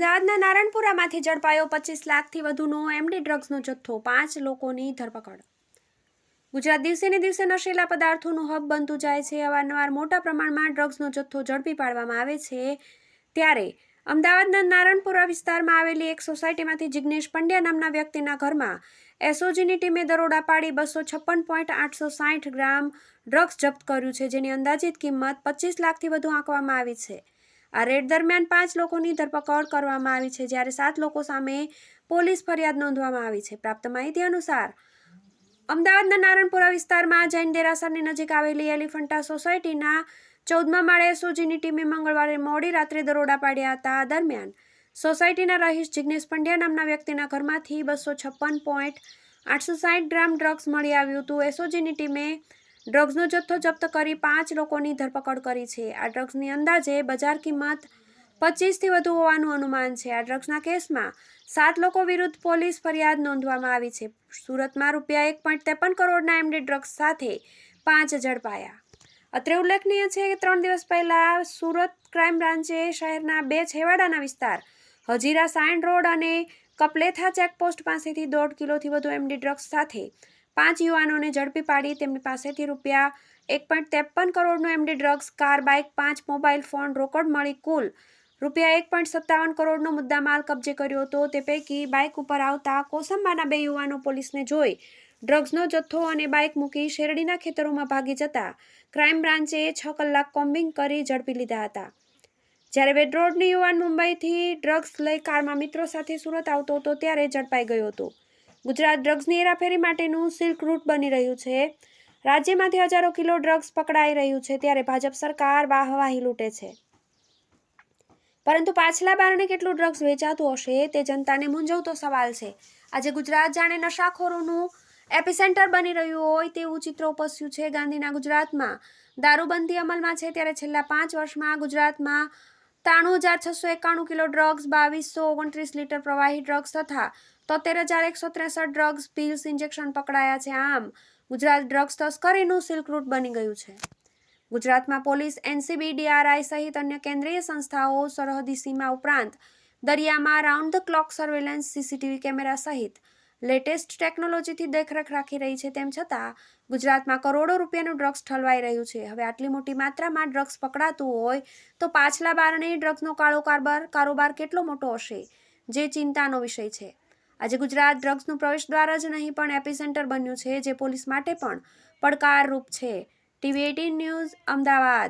અમદાવાદના નારણપુરામાંથી ઝડપાયો પચીસ લાખથી વધુનો એમડી ડ્રગ્સનો જથ્થો, પાંચ લોકોની ધરપકડ. ગુજરાત દિવસે ને દિવસે નશીલા પદાર્થોનું હબ બનતું જાય છે. અવારનવાર મોટા પ્રમાણમાં ડ્રગ્સનો જથ્થો ઝડપી પાડવામાં આવે છે. ત્યારે અમદાવાદના નારણપુરા વિસ્તારમાં આવેલી એક સોસાયટીમાંથી જિગ્નેશ પંડ્યા નામના વ્યક્તિના ઘરમાં એસઓજીની ટીમે દરોડા પાડી બસો છપ્પન પોઈન્ટ આઠસો સાઠ ગ્રામ ડ્રગ્સ જપ્ત કર્યું છે, જેની અંદાજિત કિંમત પચીસ લાખથી વધુ આંકવામાં આવી છે. આ રેડ દરમિયાન પાંચ લોકોની ધરપકડ કરવામાં આવી છે, જ્યારે સાત લોકો સામે પોલીસ ફરિયાદ નોંધવામાં આવી છે. પ્રાપ્ત માહિતી અનુસાર, અમદાવાદના નારણપુરા વિસ્તારમાં જૈન દેરાસરની નજીક આવેલી એલિફન્ટા સોસાયટીના ચૌદમા માળે એસઓજીની ટીમે મંગળવારે મોડી રાત્રે દરોડા પાડ્યા હતા. દરમિયાન, સોસાયટીના રહીશ જિગ્નેશ પંડ્યા નામના વ્યક્તિના ઘરમાંથી બસો છપ્પન પોઈન્ટ આઠસો સાઠ ગ્રામ ડ્રગ્સ મળી આવ્યું હતું. એસઓજીની ટીમે ડ્રગ્સનો જથ્થો જપ્ત કરી પાંચ લોકોની ધરપકડ કરી છે. આ ડ્રગ્સની અંદાજે બજાર કિંમત પચીસથી વધુ હોવાનું અનુમાન છે. આ ડ્રગ્સના કેસમાં સાત લોકો વિરુદ્ધ પોલીસ ફરિયાદ નોંધવામાં આવી છે. સુરતમાં રૂપિયા એક પોઈન્ટ ત્રેપન કરોડના એમડી ડ્રગ્સ સાથે પાંચ ઝડપાયા. અત્રે ઉલ્લેખનીય છે કે ત્રણ દિવસ પહેલા સુરત ક્રાઇમ બ્રાન્ચે શહેરના બે છેવાડાના વિસ્તાર, હજીરા સાઇન રોડ અને કપલેથા ચેકપોસ્ટ પાસેથી દોઢ કિલોથી વધુ એમડી ડ્રગ્સ સાથે પાંચ યુવાનોને ઝડપી પાડી તેમની પાસેથી રૂપિયા એક પોઈન્ટ ત્રેપન કરોડનું એમડી ડ્રગ્સ, કાર, બાઇક, પાંચ મોબાઈલ ફોન રોકડ મળી કુલ રૂપિયા એક પોઈન્ટ સત્તાવન કરોડનો મુદ્દામાલ કબજે કર્યો હતો. તે પૈકી બાઇક ઉપર આવતા કોસંબાના બે યુવાનો પોલીસને જોઈ ડ્રગ્સનો જથ્થો અને બાઇક મૂકી શેરડીના ખેતરોમાં ભાગી જતા ક્રાઇમ બ્રાન્ચે છ કલાક કોમ્બિંગ કરી ઝડપી લીધા હતા. જ્યારે વેડ રોડની યુવાન મુંબઈથી ડ્રગ્સ લઈ કારમાં મિત્રો સાથે સુરત આવતો હતો ત્યારે ઝડપાઈ ગયો હતો. ગુજરાત ડ્રગ્સની હેરાફેરી માટેનું સિલ્ક રૂટ બની રહ્યું છે. રાજ્યમાંથી હજારો કિલો ડ્રગ્સ પકડાઈ રહ્યું છે ત્યારે ભાજપ સરકાર વાહવાહી લૂંટે છે. પરંતુ પાછલા બારણે કેટલું ડ્રગ્સ વેચાતું હશે તે જનતાને મૂંઝવતો સવાલ છે. આજે ગુજરાત જાણે નશાખોરોનું એપિસેન્ટર બની રહ્યું હોય તેવું ચિત્ર ઉપસ્યું છે ગાંધીના ગુજરાતમાં. દારૂબંધી અમલમાં છે ત્યારે છેલ્લા પાંચ વર્ષમાં ગુજરાતમાં ત્રાણું હજાર છસો એકાણું કિલો ડ્રગ્સ, બાવીસો ઓગણત્રીસ લીટર પ્રવાહી ડ્રગ્સ તથા તોતેર હજાર એકસો ત્રેસઠ ડ્રગ્સ પીલ્સ ઇન્જેક્શન પકડાયા છે. આમ, ગુજરાત ડ્રગ્સ તસ્કરીનું સિલ્ક રૂટ બની ગયું છે. ગુજરાતમાં પોલીસ એનસીબી ડીઆરઆઈ સહિત અન્ય કેન્દ્રીય સંસ્થાઓ સરહદી સીમા ઉપરાંત દરિયામાં round the clock surveillance CCTV camera સહિત લેટેસ્ટ ટેકનોલોજીથી દેખરેખ રાખી રહી છે. તેમ છતાં, ગુજરાતમાં કરોડો રૂપિયાનું ડ્રગ્સ ઠલવાઈ રહ્યું છે. હવે આટલી મોટી માત્રામાં ડ્રગ્સ પકડાતું હોય, તો પાછલા બારણે ડ્રગ્સનો કાળો કારબાર કારોબાર કેટલો મોટો હશે? જે ચિંતાનો વિષય છે. આજે ગુજરાત ડ્રગ્સનું પ્રવેશ દ્વાર જ નહીં, પણ એપિસેન્ટર બન્યું છે, જે પોલીસ માટે પણ પડકારરૂપ છે. TV eighteen news, Ahmedabad.